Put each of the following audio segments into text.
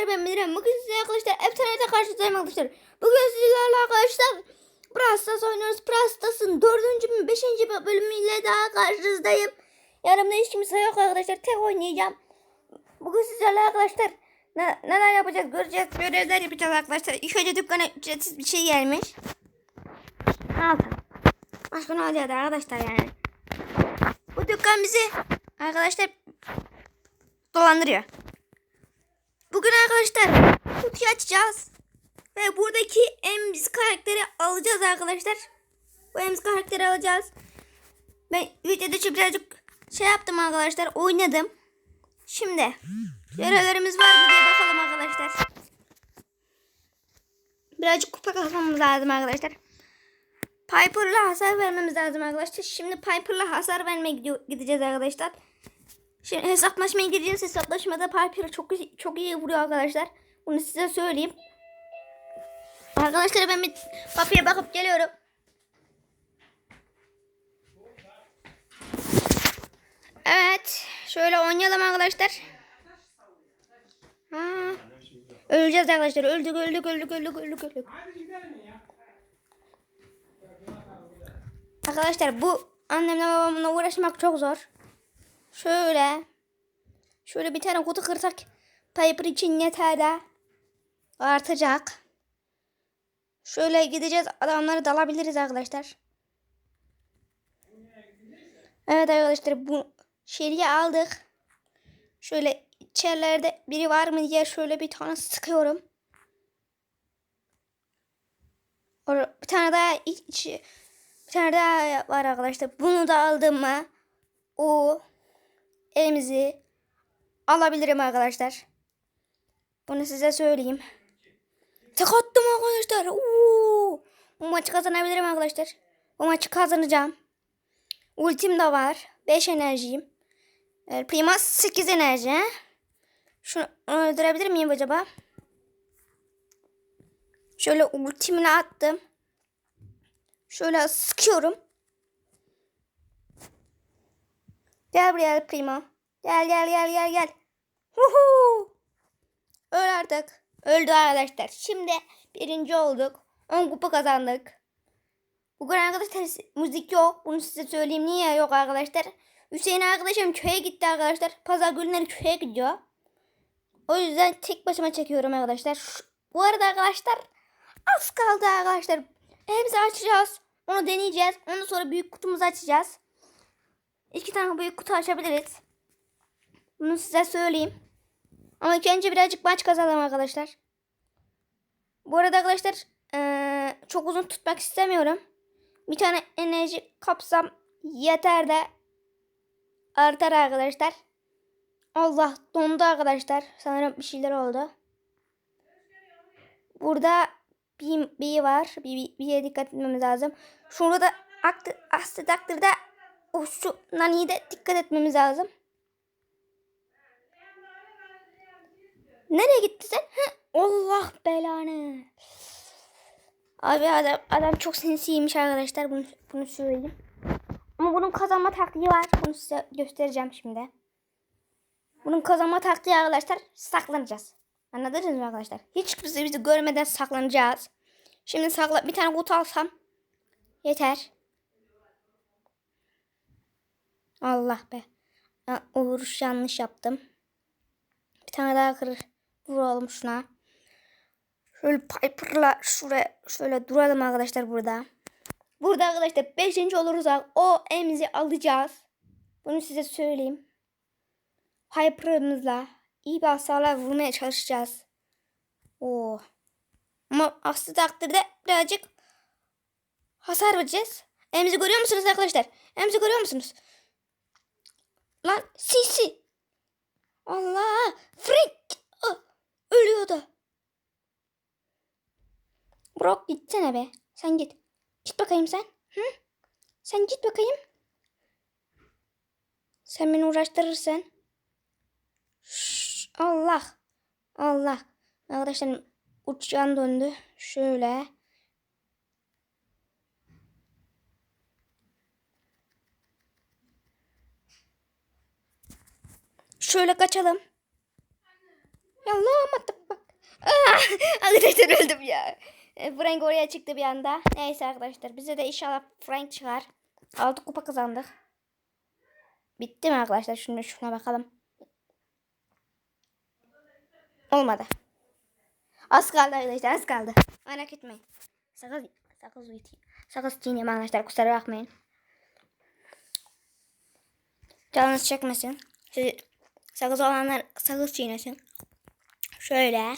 arkadaşlar ben Miran. Bugün size arkadaşlar efsanede karşınızdayım arkadaşlar. Bugün sizlerle arkadaşlar Brawl Stars oynuyoruz. Stars'ın dördüncü mü beşinci bölümüyle daha karşınızdayım. Yanımda hiç kimse yok arkadaşlar. Tek oynayacağım. Bugün sizlerle arkadaşlar ne, neler yapacağız göreceğiz. Görevler yapacağız arkadaşlar. İlk önce dükkana ücretsiz bir şey gelmiş. Aldım. Başka ne olacak arkadaşlar yani. Bu dükkan bizi arkadaşlar dolandırıyor. Bugün arkadaşlar kutuyu açacağız. Ve buradaki Ems karakteri alacağız arkadaşlar. Bu Ems karakteri alacağız. Ben videoda çok birazcık şey yaptım arkadaşlar. Oynadım. Şimdi görevlerimiz var mı diye bakalım arkadaşlar. Birazcık kupa kasmamız lazım arkadaşlar. Piper'la hasar vermemiz lazım arkadaşlar. Şimdi Piper'la hasar vermeye gideceğiz arkadaşlar. Şimdi hesaplaşmaya gireceğiz. Hesaplaşmada Piper çok çok iyi vuruyor arkadaşlar. Bunu size söyleyeyim. Arkadaşlar ben bir kapıya bakıp geliyorum. Evet. Şöyle oynayalım arkadaşlar. Ha. Öleceğiz arkadaşlar. Öldük öldük öldük öldük öldük öldük. Arkadaşlar bu annemle babamla uğraşmak çok zor. Şöyle. Şöyle bir tane kutu kırsak Piper için yeter de artacak. Şöyle gideceğiz adamları dalabiliriz arkadaşlar. Evet arkadaşlar bu şeriye aldık. Şöyle içerilerde biri var mı diye şöyle bir tane sıkıyorum. Or- Bir tane daha iç, bir tane daha var arkadaşlar. Bunu da aldım mı o elimizi alabilirim arkadaşlar. Bunu size söyleyeyim. Tek attım arkadaşlar. Oo! Bu maçı kazanabilirim arkadaşlar. Bu maçı kazanacağım. Ultim de var. 5 enerjiyim. El Prima 8 enerji. Şunu öldürebilir miyim acaba? Şöyle ultimini attım. Şöyle sıkıyorum. Gel buraya Primo. Gel gel gel gel gel. Huhu. Öl artık. Öldü arkadaşlar. Şimdi birinci olduk. 10 kupa kazandık. Bugün arkadaşlar müzik yok. Bunu size söyleyeyim. Niye yok arkadaşlar? Hüseyin arkadaşım köye gitti arkadaşlar. Pazar günleri köye gidiyor. O yüzden tek başıma çekiyorum arkadaşlar. Bu arada arkadaşlar az kaldı arkadaşlar. Hepsi açacağız. Onu deneyeceğiz. Ondan sonra büyük kutumuzu açacağız. İki tane büyük kutu açabiliriz. Bunu size söyleyeyim. Ama ilk önce birazcık maç kazanalım arkadaşlar. Bu arada arkadaşlar eee, çok uzun tutmak istemiyorum. Bir tane enerji kapsam yeter de artar arkadaşlar. Allah dondu arkadaşlar. Sanırım bir şeyler oldu. Burada bir, bir var. Bir, bir, bir dikkat etmemiz lazım. Şurada da aktı, aksi takdirde o şu naniye de dikkat etmemiz lazım. Nereye gitti sen? Heh, Allah belanı. Abi adam, adam çok sinsiymiş arkadaşlar. Bunu, bunu söyleyeyim. Ama bunun kazanma taktiği var. Bunu size göstereceğim şimdi. Bunun kazanma taktiği arkadaşlar saklanacağız. Anladınız mı arkadaşlar? Hiç kimse bizi görmeden saklanacağız. Şimdi sakla bir tane kutu alsam yeter. Allah be. O vuruş yanlış yaptım. Bir tane daha kır. Vuralım şuna. Şöyle Piper'la şuraya şöyle duralım arkadaşlar burada. Burada arkadaşlar 5. olursak o emzi alacağız. Bunu size söyleyeyim. Piper'ımızla iyi bir hasarlar vurmaya çalışacağız. Oo. Ama aksi takdirde birazcık hasar vereceğiz. Emzi görüyor musunuz arkadaşlar? Emzi görüyor musunuz? Lan sisi. Allah. Frank. Ah, Ölüyordu. Brock gitsene be. Sen git. Git bakayım sen. Hı? Sen git bakayım. Sen beni uğraştırırsan. Şşş, Allah. Allah. Arkadaşlar uçağın döndü. Şöyle. Şöyle kaçalım. Ya Allah Ah, arkadaşlar öldüm ya. E, Frank oraya çıktı bir anda. Neyse arkadaşlar bize de inşallah Frank çıkar. 6 kupa kazandık. Bitti mi arkadaşlar? Şunu şuna bakalım. Olmadı. Az kaldı arkadaşlar az kaldı. Merak etmeyin. Sakız, sakız uyutayım. Sakız çiğneyim arkadaşlar kusura bakmayın. Canınız çekmesin. Siz sakız olanlar sakız çiğnesin. Şöyle.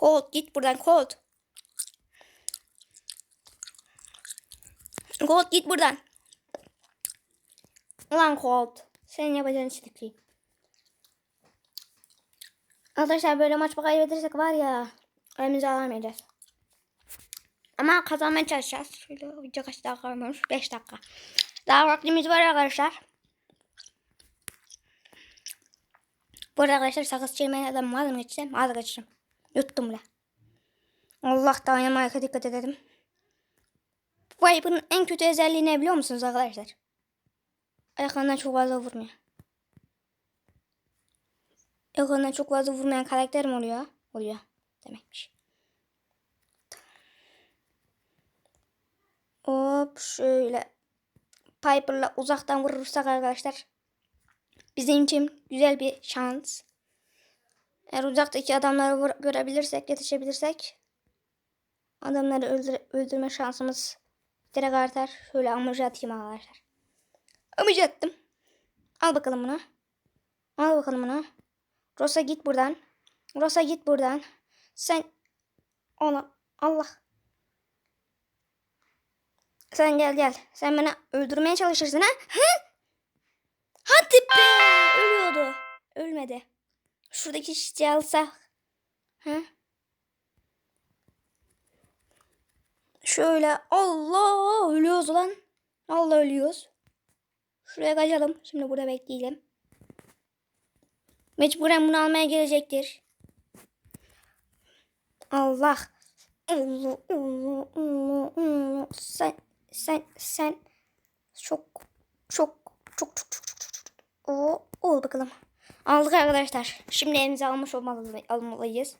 Colt git buradan Colt. Colt git buradan. Ulan Colt. Senin yapacağın çiftliği. Arkadaşlar böyle maç kaybedersek var ya elimizi alamayacağız. Ama kazanmaya çalışacağız. Şöyle video kaç dakika kalmış? 5 dakika. Daha vaktimiz var arkadaşlar. Bu arada arkadaşlar sakız çiğnemeyen adam var mı geçeceğim? Az geçeceğim. Yuttum bile. Allah da oynamaya dikkat edelim. Bu en kötü özelliği ne biliyor musunuz arkadaşlar? Ayaklarından çok fazla vurmuyor. Ayaklarından çok fazla vurmayan karakter mi oluyor? Oluyor demekmiş. Hop şöyle Piper'la uzaktan vurursak arkadaşlar bizim için güzel bir şans. Eğer uzaktaki adamları görebilirsek, yetişebilirsek adamları öldür- öldürme şansımız direkt artar. Şöyle amacı atayım arkadaşlar. Amacı attım. Al bakalım bunu. Al bakalım bunu. Rosa git buradan. Rosa git buradan. Sen ona Allah. Sen gel gel. Sen beni öldürmeye çalışırsın ha? Hadi be. Ölüyordu. Ölmedi. Şuradaki çiçeği alsak. Hı? Şöyle Allah ölüyoruz lan. Allah ölüyoruz. Şuraya kaçalım. Şimdi burada bekleyelim. Mecburen bunu almaya gelecektir. Allah. Allah Allah Allah Allah. Sen sen sen çok çok çok çok çok çok çok çok. Oo, ol bakalım. Aldık arkadaşlar. Şimdi elimize almış olmalı, almalıyız.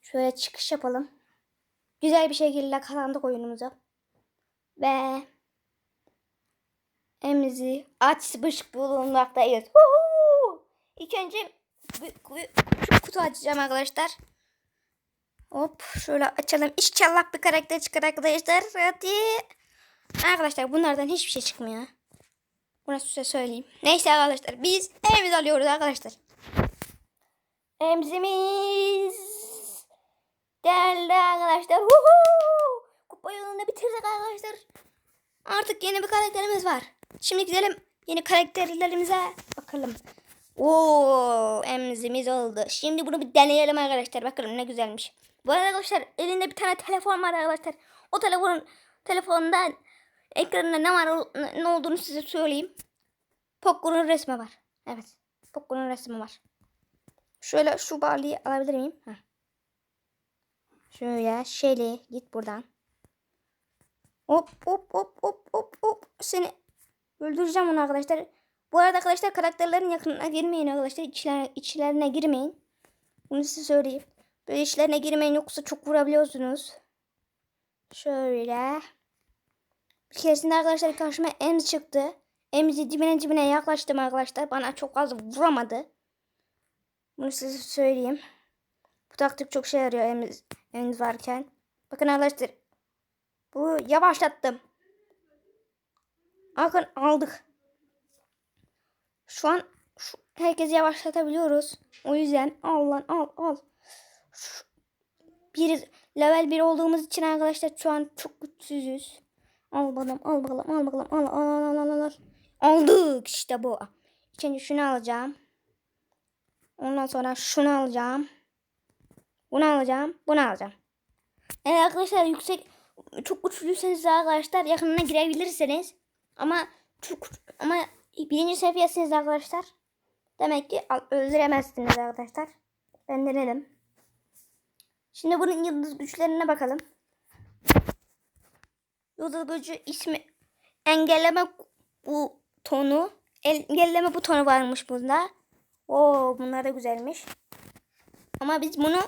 Şöyle çıkış yapalım. Güzel bir şekilde kazandık oyunumuzu. Ve elimizi açmış bulunmaktayız. Huhu! İlk önce şu kutu açacağım arkadaşlar. Hop şöyle açalım. İnşallah bir karakter çıkar arkadaşlar. Hadi. Arkadaşlar bunlardan hiçbir şey çıkmıyor. Bunu size söyleyeyim. Neyse arkadaşlar biz evimizi alıyoruz arkadaşlar. Emzimiz geldi arkadaşlar. Huhu! Kupa yolunda bitirdik arkadaşlar. Artık yeni bir karakterimiz var. Şimdi gidelim yeni karakterlerimize bakalım. Oo, emzimiz oldu. Şimdi bunu bir deneyelim arkadaşlar. Bakalım ne güzelmiş. Bu arada arkadaşlar elinde bir tane telefon var arkadaşlar. O telefonun telefondan ekranında ne var ne olduğunu size söyleyeyim. Poco'nun resmi var. Evet. Poco'nun resmi var. Şöyle şu bağlıyı alabilir miyim? Heh. Şöyle Shelly git buradan. Hop hop hop hop hop hop. Seni öldüreceğim onu arkadaşlar. Bu arada arkadaşlar karakterlerin yakınına girmeyin arkadaşlar. İçlerine, içlerine girmeyin. Bunu size söyleyeyim. Böyle işlerine girmeyin yoksa çok vurabiliyorsunuz. Şöyle. Bir keresinde arkadaşlar karşıma Ems çıktı. Ems'i dibine dibine yaklaştım arkadaşlar. Bana çok az vuramadı. Bunu size söyleyeyim. Bu taktik çok şey yarıyor Ems, Ems varken. Bakın arkadaşlar. Bu yavaşlattım. Bakın aldık. Şu an şu, herkesi yavaşlatabiliyoruz. O yüzden al lan al al. Şu- bir level 1 olduğumuz için arkadaşlar şu an çok güçsüzüz. Al bakalım al bakalım al bakalım al al al al al al. Aldık işte bu. Şimdi şunu alacağım. Ondan sonra şunu alacağım. Bunu alacağım. Bunu alacağım. Eğer arkadaşlar yüksek çok güçlüyseniz arkadaşlar yakınına girebilirsiniz. Ama çok ama birinci seviyesiniz arkadaşlar. Demek ki öldüremezsiniz arkadaşlar. Ben denedim. Şimdi bunun yıldız güçlerine bakalım. Gücü ismi engelleme butonu. Engelleme butonu varmış bunda. Oo bunlar da güzelmiş. Ama biz bunu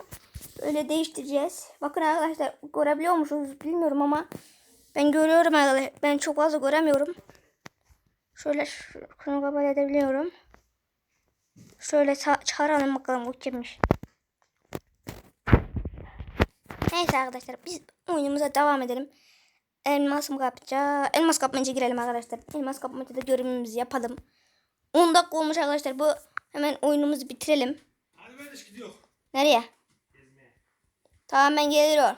öyle değiştireceğiz. Bakın arkadaşlar görebiliyor musunuz bilmiyorum ama ben görüyorum arkadaşlar. Ben çok fazla göremiyorum. Şöyle şu- şunu kapat edebiliyorum. Şöyle ça- çağıralım bakalım bu kimmiş. Neyse arkadaşlar biz oyunumuza devam edelim. Elmas mı kapacağız? Elmas kapmaca girelim arkadaşlar. Elmas kapmaca da görevimizi yapalım. 10 dakika olmuş arkadaşlar. Bu hemen oyunumuzu bitirelim. Hadi kardeş gidiyor. Nereye? Tamam ben geliyorum.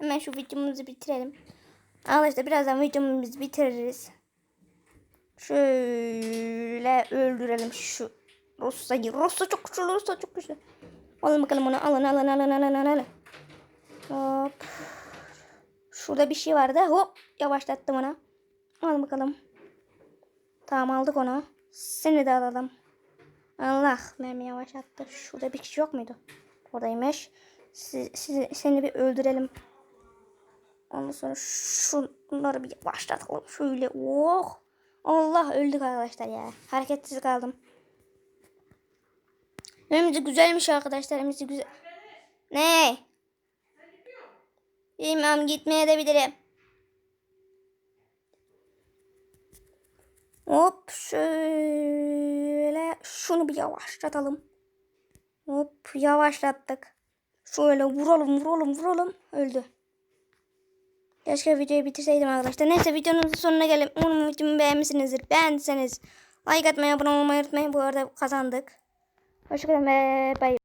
Hemen şu videomuzu bitirelim. Arkadaşlar birazdan videomuzu bitiririz. Şöyle öldürelim şu Russa'yı. Russa çok güçlü. Russa çok güçlü. Alın bakalım onu. Alın alın alın alın alın. alın. Hop. Şurada bir şey vardı. Hop. Yavaşlattım onu. Alın bakalım. Tamam aldık onu. Seni de alalım. Allah mermi yavaşlattı. Şurada bir kişi yok muydu? Oradaymış. Siz, sizi, seni bir öldürelim. Ondan sonra şunları bir başlatalım. Şöyle. Oh. Allah öldük arkadaşlar ya. Hareketsiz kaldım. Önümüzü güzelmiş arkadaşlar. Önümüzü güzel. Ne? Bilmem gitmeye de bilirim. Hop şöyle şunu bir yavaşlatalım. Hop yavaşlattık. Şöyle vuralım vuralım vuralım. Öldü. Keşke videoyu bitirseydim arkadaşlar. Neyse videonun sonuna gelip umarım videomu beğenmişsinizdir. Beğendiyseniz like atmayı abone olmayı unutmayın. Bu arada kazandık. Hoşçakalın ve bay.